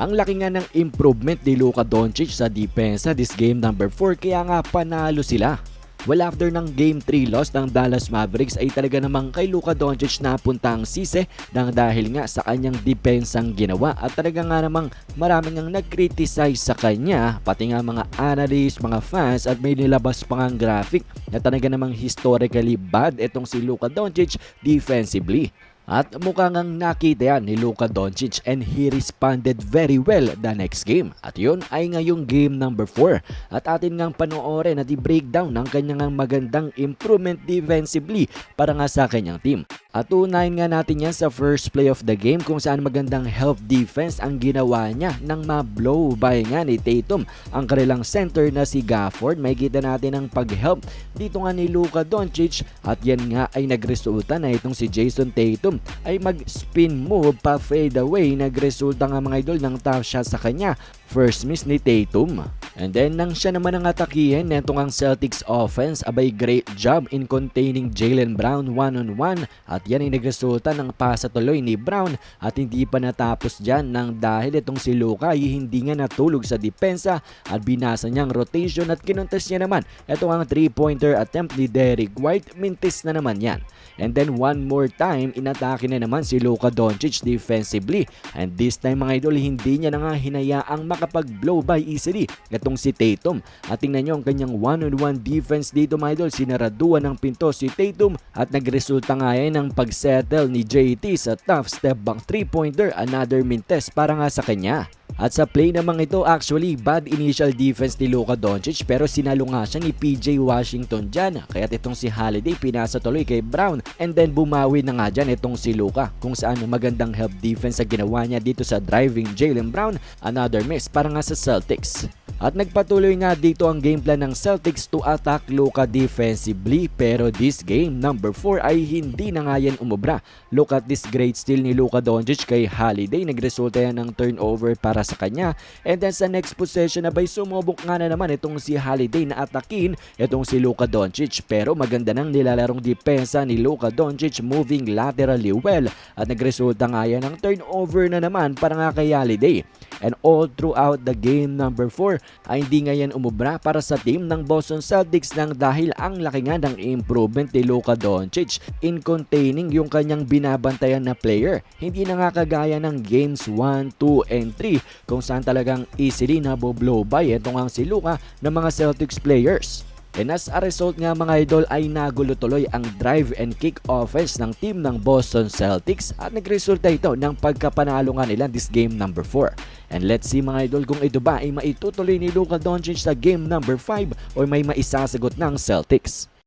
Ang laki nga ng improvement ni Luka Doncic sa depensa this game number 4 kaya nga panalo sila. Well after ng Game 3 loss ng Dallas Mavericks ay talaga namang kay Luka Doncic napunta ang sise nang dahil nga sa kanyang depensang ginawa at talaga nga namang maraming ang nag-criticize sa kanya pati nga mga analysts, mga fans at may nilabas pa nga ang graphic na talaga namang historically bad itong si Luka Doncic defensively. At mukha ngang nakita yan ni Luka Doncic and he responded very well the next game. At yun ay ngayong game number 4. At atin ngang panoorin at i-breakdown ng kanyang magandang improvement defensively para nga sa kanyang team. At unahin nga natin yan sa first play of the game kung saan magandang help defense ang ginawa niya nang ma-blow by nga ni Tatum ang kanilang center na si Gafford. May kita natin ang pag-help dito nga ni Luka Doncic at yan nga ay nagresulta na itong si Jason Tatum ay mag-spin move pa fade away. Nagresulta nga mga idol ng tough shot sa kanya. First miss ni Tatum. And then nang siya naman ang atakihin netong ang Celtics offense, abay great job in containing Jalen Brown one-on-one. At yan ay nagresulta ng pasa tuloy ni Brown. At hindi pa natapos dyan nang dahil itong si Luka ay hindi nga natulog sa depensa. At binasa niyang rotation at kinontes niya naman. Ito ang 3-pointer attempt ni Derrick White mintis na naman yan. And then one more time, inatake na naman si Luka Doncic defensively. And this time mga idol, hindi niya na nga hinayaang makapag-blow by easily itong si Tatum. At tingnan nyo ang kanyang one-on-one defense dito mga idol, sinaraduan ng pinto si Tatum at nagresulta nga yan ng pag-settle ni JT sa tough step back 3-pointer, another mintes para nga sa kanya. At sa play namang ito, actually bad initial defense ni Luka Doncic pero sinalo nga siya ni PJ Washington dyan. Kaya itong si Holiday pinasa tuloy kay Brown and then bumawi na nga dyan itong si Luka kung saan magandang help defense sa ginawa niya dito sa driving Jalen Brown. Another miss para nga sa Celtics. At nagpatuloy nga dito ang game plan ng Celtics to attack Luka defensively pero this game number 4 ay hindi na nga yan umubra. Look at this great steal ni Luka Doncic kay Holiday. Nagresulta yan ng turnover para sa kanya. And then sa next possession na bay sumubok nga na naman itong si Holiday na atakin itong si Luka Doncic. Pero maganda nang nilalarong depensa ni Luka Doncic moving laterally well at nagresulta nga yan ng turnover na naman para nga kay Holiday. And all throughout the game number 4 ay hindi nga yan umubra para sa team ng Boston Celtics nang dahil ang laki nga ng improvement ni Luka Doncic in containing yung kanyang binabantayan na player. Hindi na nga kagaya ng games 1, 2, and 3 kung saan talagang easily na blow by itong ang si Luka ng mga Celtics players. And as a result nga mga idol ay nagulo tuloy ang drive and kick offense ng team ng Boston Celtics at nagresulta ito ng pagkapanalo nga nila this game number 4. And let's see mga idol kung ito ba ay maitutuloy ni Luka Doncic sa game number 5 o may maisasagot ng Celtics.